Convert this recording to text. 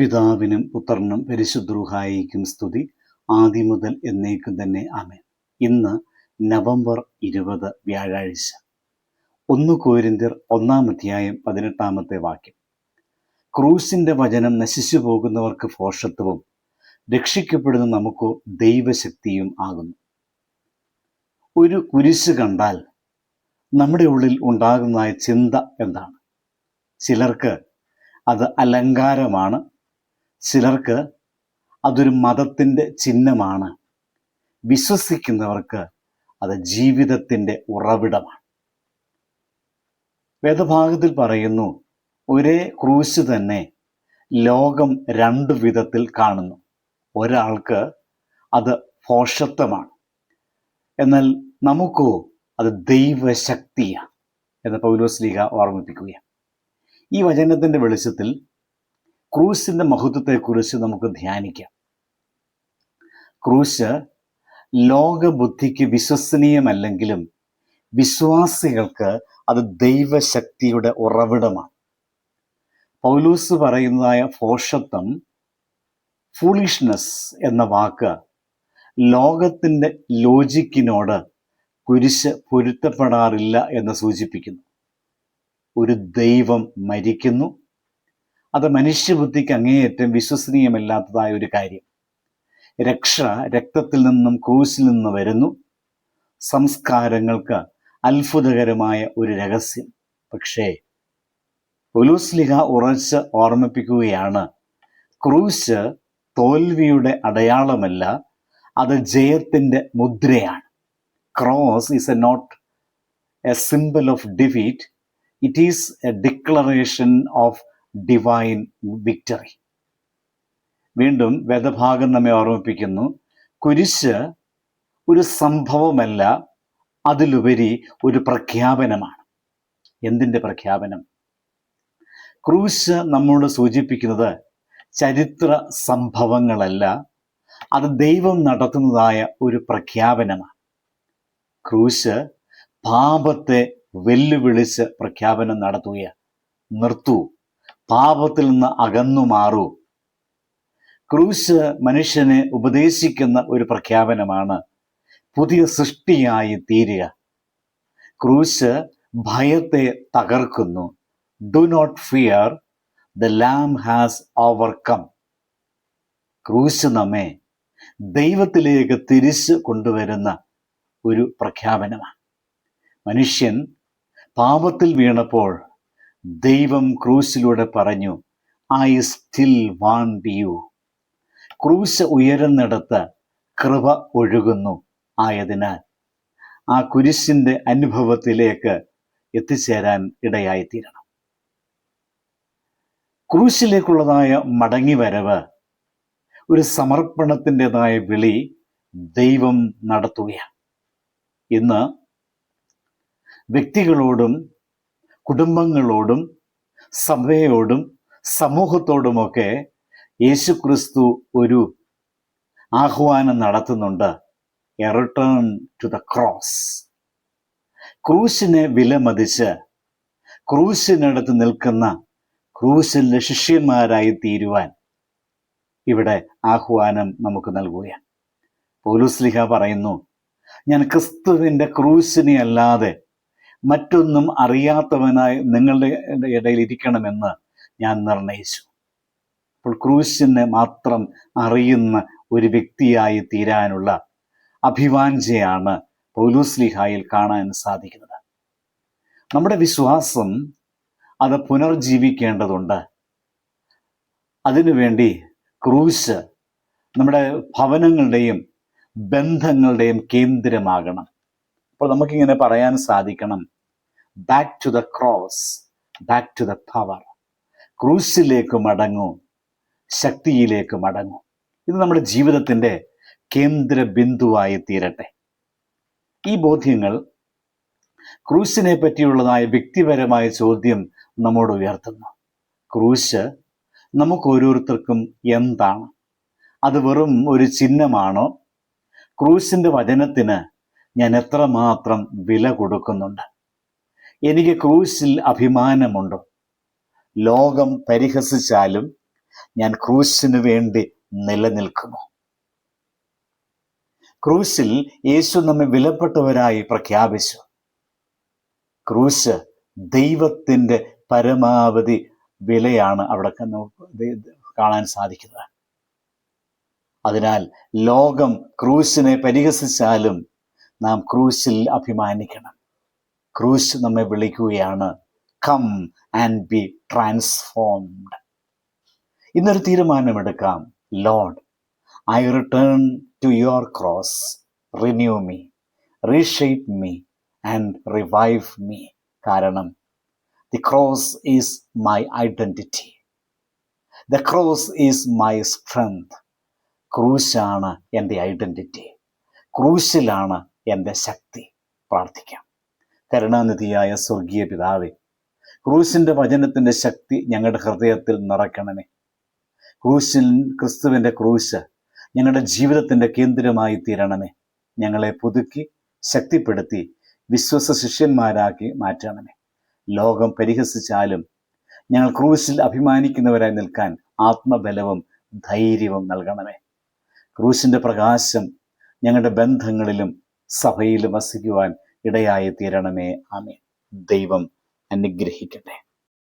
പിതാവിനും പുത്രനും പരിശുദ്രൂഹായിക്കും സ്തുതി. ആദ്യം മുതൽ എന്നേക്കും തന്നെ ആമേൻ. ഇന്ന് നവംബർ ഇരുപത് വ്യാഴാഴ്ച. ഒന്ന് കോരിന്തിർ ഒന്നാം അധ്യായം പതിനെട്ടാമത്തെ വാക്യം. ക്രൂസിന്റെ വചനം നശിച്ചു പോകുന്നവർക്ക് ഭോഷത്വവും രക്ഷിക്കപ്പെടുന്ന നമുക്ക് ദൈവശക്തിയും ആകുന്നു. ഒരു കുരിശ് കണ്ടാൽ നമ്മുടെ ഉള്ളിൽ ഉണ്ടാകുന്നതായ ചിന്ത എന്താണ്? ചിലർക്ക് അത് അലങ്കാരമാണ് ചിലർക്ക് അതൊരു മതത്തിന്റെ ചിഹ്നമാണ്. വിശ്വസിക്കുന്നവർക്ക് അത് ജീവിതത്തിന്റെ ഉറവിടമാണ്. വേദഭാഗത്തിൽ പറയുന്നു ഒരേ ക്രൂശ് തന്നെ ലോകം രണ്ട് വിധത്തിൽ കാണുന്നു. ഒരാൾക്ക് അത് ഭോഷത്വമാണ്. എന്നാൽ നമുക്കോ അത് ദൈവശക്തിയാണ് എന്ന് പൗലോസ് ലീഗ ഓർമ്മിപ്പിക്കുകയാണ്. ഈ വചനത്തിന്റെ വെളിച്ചത്തിൽ ക്രൂസിന്റെ മഹത്വത്തെക്കുറിച്ച് നമുക്ക് ധ്യാനിക്കാം. ക്രൂശ് ലോകബുദ്ധിക്ക് വിശ്വസനീയമല്ലെങ്കിലും വിശ്വാസികൾക്ക് അത് ദൈവശക്തിയുടെ ഉറവിടമാണ്. പൗലൂസ് പറയുന്നതായ ഫോഷത്വം ഫൂളിഷ്നെസ് എന്ന വാക്ക് ലോകത്തിന്റെ ലോജിക്കിനോട് കുരിശ് പൊരുത്തപ്പെടാറില്ല എന്ന് സൂചിപ്പിക്കുന്നു. ഒരു ദൈവം മരിക്കുന്നു അത് മനുഷ്യബുദ്ധിക്ക് അങ്ങേയറ്റം വിശ്വസനീയമല്ലാത്തതായ ഒരു കാര്യം. രക്ഷ രക്തത്തിൽ നിന്നും ക്രൂസിൽ നിന്ന് വരുന്നു. സംസ്കാരങ്ങൾക്ക് അത്ഭുതകരമായ ഒരു രഹസ്യം. പക്ഷേ ഒലൂസ്ലിഹ ഉറച്ച് ഓർമ്മിപ്പിക്കുകയാണ് ക്രൂശ് തോൽവിയുടെ അടയാളമല്ല അത് ജയത്തിന്റെ മുദ്രയാണ്. Cross is a not a symbol of defeat it is a declaration of divine victory വീണ്ടും വേദഭാഗം നമ്മെ ഓർമ്മിപ്പിക്കുന്നു. കുരിശ് ഒരു സംഭവമല്ല അതിലുപരി ഒരു പ്രഖ്യാപനമാണ്. എന്തിന്റെ പ്രഖ്യാപനം? ക്രൂശ് നമ്മോട് സൂചിപ്പിക്കുന്നത് ചരിത്ര സംഭവങ്ങളല്ല അത് ദൈവം നടത്തുന്നതായ ഒരു പ്രഖ്യാപനമാണ്. ക്രൂശ് പാപത്തെ വെല്ലുവിളിച്ച് പ്രഖ്യാപനം നടത്തുകയാണ്. നിർത്തൂ. പാപത്തിൽ നിന്ന് അകന്നു മാറൂ. ക്രൂശ് മനുഷ്യനെ ഉപദേശിക്കുന്ന ഒരു പ്രഖ്യാപനമാണ് പുതിയ സൃഷ്ടിയായി തീരുക. ക്രൂശ് ഭയത്തെ തകർക്കുന്നു. Do not fear the lamb has overcome ക്രൂശ് നമ്മെ ദൈവത്തിലേക്ക് തിരിച്ച് കൊണ്ടുവരുന്ന ഒരു പ്രഖ്യാപനമാണ്. മനുഷ്യൻ പാപത്തിൽ വീണപ്പോൾ ദൈവം ക്രൂസിലൂടെ പറഞ്ഞു ഐ സ്റ്റിൽ വാണ്ട് യു ക്രൂശ് ഉയരുന്നിടത്ത് കൃപ ഒഴുകുന്നു ആയതിനാൽ ആ കുരിശിന്റെ അനുഭവത്തിലേക്ക് എത്തിച്ചേരാൻ ഇടയായിത്തീരണം. ക്രൂശിലേക്കുള്ളതായ മടങ്ങിവരവ് ഒരു സമർപ്പണത്തിന്റെതായ വിളി ദൈവം നടത്തുകയാണ്. ഇന്ന് വ്യക്തികളോടും കുടുംബങ്ങളോടും സഭയോടും സമൂഹത്തോടുമൊക്കെ യേശുക്രിസ്തു ഒരു ആഹ്വാനം നടത്തുന്നുണ്ട്. A return to the cross ക്രൂശിനെ വിലമതിച്ച് ക്രൂശിനടുത്ത് നിൽക്കുന്ന ക്രൂശിലെ ശിഷ്യന്മാരായി തീരുവാൻ ഇവിടെ ആഹ്വാനം നമുക്ക് നൽകുകയാണ്. പോലൂസ്ലിഹ പറയുന്നു ഞാൻ ക്രിസ്തുവിന്റെ ക്രൂശിനെ അല്ലാതെ മറ്റൊന്നും അറിയാത്തവനായി നിങ്ങളുടെ ഇടയിൽ ഇരിക്കണമെന്ന് ഞാൻ നിർണയിച്ചു. അപ്പോൾ ക്രൂശിനെ മാത്രം അറിയുന്ന ഒരു വ്യക്തിയായി തീരാനുള്ള അഭിവാഞ്ചയാണ് പൗലൂസ്ലിഹായിൽ കാണാൻ സാധിക്കുന്നത്. നമ്മുടെ വിശ്വാസം അത് പുനർജീവിക്കേണ്ടതുണ്ട്. അതിനുവേണ്ടി ക്രൂശ് നമ്മുടെ ഭവനങ്ങളുടെയും ബന്ധങ്ങളുടെയും കേന്ദ്രമാകണം. അപ്പോൾ നമുക്കിങ്ങനെ പറയാൻ സാധിക്കണം. Back to the cross back to the power ക്രൂസിലേക്ക് മടങ്ങൂ ശക്തിയിലേക്ക് മടങ്ങൂ. ഇത് നമ്മുടെ ജീവിതത്തിന്റെ കേന്ദ്ര ബിന്ദുവായി തീരട്ടെ. ഈ ബോധ്യങ്ങൾ ക്രൂസിനെ പറ്റിയുള്ളതായ വ്യക്തിപരമായ ചോദ്യം നമ്മോട് ഉയർത്തുന്നു. ക്രൂസ് നമുക്ക് ഓരോരുത്തർക്കും എന്താണ്? അത് വെറും ഒരു ചിഹ്നമാണോ? ക്രൂശിന്റെ വചനത്തിന് ഞാൻ എത്രമാത്രം വില കൊടുക്കുന്നുണ്ട്? എനിക്ക് ക്രൂശിൽ അഭിമാനമുണ്ടോ. ലോകം പരിഹസിച്ചാലും ഞാൻ ക്രൂശിനു വേണ്ടി നിലനിൽക്കുമോ? ക്രൂശിൽ യേശു നമ്മെ വിലപ്പെട്ടവരായി പ്രഖ്യാപിച്ചു. ക്രൂശ് ദൈവത്തിന്റെ പരമാവധി വിലയാണ് അവിടെ കാണാൻ സാധിക്കുന്നത്. അതിനാൽ ലോകം ക്രൂശിനെ പരിഹസിച്ചാലും നാം ക്രൂശിൽ അഭിമാനിക്കണം. ക്രൂശ് നമ്മെ വിളിക്കുകയാണ്. കം ആൻഡ് ബി ട്രാൻസ്ഫോംഡ് ഇന്നൊരു തീരുമാനമെടുക്കാം. Lord I return to your cross renew me reshape me and revive me കാരണം the cross is my identity the cross is my strength ക്രൂശാണ് എന്റെ ഐഡന്റിറ്റി. ക്രൂശിലാണ് എന്റെ ശക്തി. പ്രാർത്ഥിക്കാം. കരുണാനിധിയായ സ്വർഗീയ പിതാവേ ക്രൂശിന്റെ വചനത്തിന്റെ ശക്തി ഞങ്ങളുടെ ഹൃദയത്തിൽ നിറയ്ക്കണമേ. ക്രൂശിൻ ക്രിസ്തുവിന്റെ ക്രൂശ് ഞങ്ങളുടെ ജീവിതത്തിന്റെ കേന്ദ്രമായി തീരണമേ. ഞങ്ങളെ പുതുക്കി ശക്തിപ്പെടുത്തി വിശ്വസ ശിഷ്യന്മാരാക്കി മാറ്റണമേ. ലോകം പരിഹസിച്ചാലും ഞങ്ങൾ ക്രൂശിൽ അഭിമാനിക്കുന്നവരായി നിൽക്കാൻ ആത്മബലവും ധൈര്യവും നൽകണമേ. ക്രൂശിന്റെ പ്രകാശം ഞങ്ങളുടെ ബന്ധങ്ങളിലും സഭയിലും വസിക്കുവാൻ ഇടയായി തീരണമേ. ആമേൻ. ദൈവം അനുഗ്രഹിക്കട്ടെ.